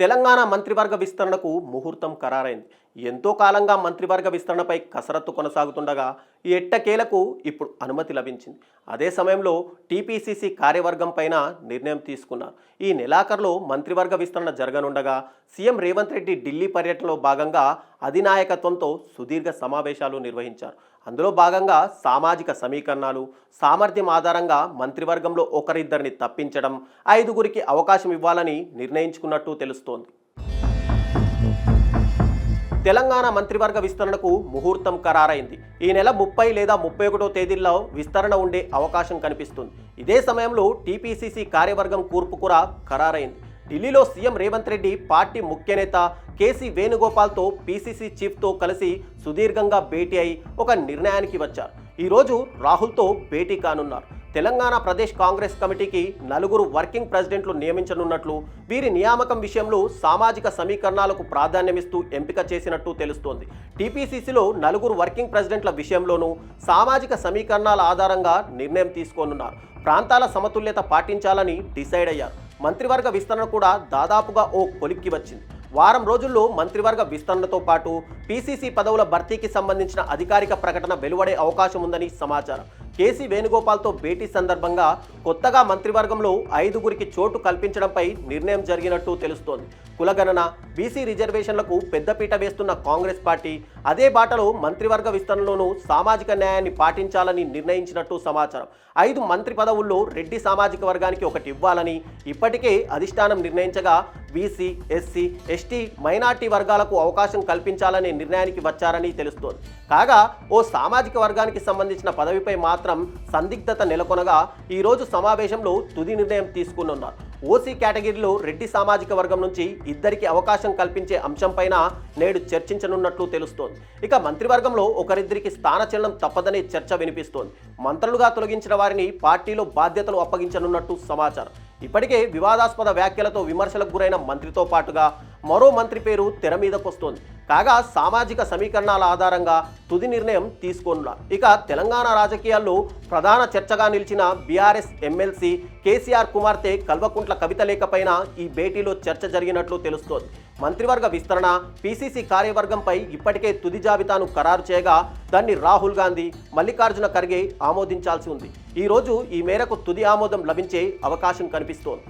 తెలంగాణ మంత్రివర్గ విస్తరణకు ముహూర్తం ఖరారైంది. ఎంతో కాలంగా మంత్రివర్గ విస్తరణపై కసరత్తు కొనసాగుతుండగా ఈ ఎట్టకేలకు ఇప్పుడు అనుమతి లభించింది. అదే సమయంలో టీపీసీసీ కార్యవర్గం పైన నిర్ణయం తీసుకున్నారు. ఈ నెలాఖరులో మంత్రివర్గ విస్తరణ జరగనుండగా సీఎం రేవంత్ రెడ్డి ఢిల్లీ పర్యటనలో భాగంగా అధినాయకత్వంతో సుదీర్ఘ సమావేశాలు నిర్వహించారు. అందులో భాగంగా సామాజిక సమీకరణాలు సామర్థ్యం ఆధారంగా మంత్రివర్గంలో ఒకరిద్దరిని తప్పించడం ఐదుగురికి అవకాశం ఇవ్వాలని నిర్ణయించుకున్నట్టు తెలుస్తోంది. తెలంగాణ మంత్రివర్గ విస్తరణకు ముహూర్తం ఖరారైంది. ఈ నెల ముప్పై లేదా ముప్పై ఒకటో తేదీల్లో విస్తరణ ఉండే అవకాశం కనిపిస్తుంది. ఇదే సమయంలో టీపీసీసీ కార్యవర్గం కూర్పు కూడా ఖరారైంది. ఢిల్లీలో సీఎం రేవంత్ రెడ్డి పార్టీ ముఖ్యనేత కేసీ వేణుగోపాల్తో పీసీసీ చీఫ్తో కలిసి సుదీర్ఘంగా భేటీ అయి ఒక నిర్ణయానికి వచ్చారు. ఈరోజు రాహుల్తో భేటీ కానున్నారు. తెలంగాణ ప్రదేశ్ కాంగ్రెస్ కమిటీకి నలుగురు వర్కింగ్ ప్రెసిడెంట్లు నియమించనున్నట్లు వీరి నియామకం విషయంలో సామాజిక సమీకరణాలకు ప్రాధాన్యమిస్తూ ఎంపిక చేసినట్టు తెలుస్తోంది. టీపీసీసీలో నలుగురు వర్కింగ్ ప్రెసిడెంట్ల విషయంలోనూ సామాజిక సమీకరణాల ఆధారంగా నిర్ణయం తీసుకోనున్నారు. ప్రాంతాల సమతుల్యత పాటించాలని డిసైడ్ అయ్యారు. మంత్రివర్గ విస్తరణ కూడా దాదాపుగా ఓ కొలిక్కి వచ్చింది. వారం రోజుల్లో మంత్రివర్గ విస్తరణతో పాటు పీసీసీ పదవుల భర్తీకి సంబంధించిన అధికారిక ప్రకటన వెలువడే అవకాశం ఉందని సమాచారం. కేసీ వేణుగోపాల్తో భేటీ సందర్భంగా కొత్తగా మంత్రివర్గంలో ఐదుగురికి చోటు కల్పించడంపై నిర్ణయం జరిగినట్టు తెలుస్తోంది. కులగణన బీసీ రిజర్వేషన్లకు పెద్దపీట వేస్తున్న కాంగ్రెస్ పార్టీ అదే బాటలో మంత్రివర్గ విస్తరణలోనూ సామాజిక న్యాయాన్ని పాటించాలని నిర్ణయించినట్టు సమాచారం. ఐదు మంత్రి పదవుల్లో రెడ్డి సామాజిక వర్గానికి ఒకటి ఇవ్వాలని ఇప్పటికే అధిష్టానం నిర్ణయించగా బీసీ ఎస్సీ ఎస్టీ మైనార్టీ వర్గాలకు అవకాశం కల్పించాలనే నిర్ణయానికి వచ్చారని తెలుస్తోంది. కాగా ఓ సామాజిక వర్గానికి సంబంధించిన పదవిపై మాత్రం సందిగ్ధత నెలకొనగా ఈరోజు సమావేశంలో తుది నిర్ణయం తీసుకున్నారు ఓసీ కేటగిరీలో రెడ్డి సామాజిక వర్గం నుంచి ఇద్దరికి అవకాశం కల్పించే అంశంపైన నేడు చర్చించనున్నట్లు తెలుస్తోంది. ఇక మంత్రివర్గంలో ఒకరిద్దరికి స్థానచలనం తప్పదనే చర్చ వినిపిస్తోంది. మంత్రులుగా తొలగించిన వారిని పార్టీలో బాధ్యతలు అప్పగించనున్నట్టు సమాచారం. ఇప్పటికే వివాదాస్పద వ్యాఖ్యలతో విమర్శలకు గురైన మంత్రితో పాటుగా మరో మంత్రి పేరు తెర మీదకొస్తోంది. కాగా సామాజిక సమీకరణాల ఆధారంగా తుది నిర్ణయం తీసుకోనున్నారు. ఇక తెలంగాణ రాజకీయాల్లో ప్రధాన చర్చగా నిలిచిన బీఆర్ఎస్ ఎమ్మెల్సీ కేసీఆర్ కుమార్తె కల్వకుంట్ల కవిత లేఖపైన ఈ భేటీలో చర్చ జరిగినట్లు తెలుస్తోంది. మంత్రివర్గ విస్తరణ పీసీసీ కార్యవర్గంపై ఇప్పటికే తుది జాబితాను ఖరారు చేయగా దాన్ని రాహుల్ గాంధీ మల్లికార్జున ఖర్గే ఆమోదించాల్సి ఉంది. ఈరోజు ఈ మేరకు తుది ఆమోదం లభించే అవకాశం కనిపిస్తోంది.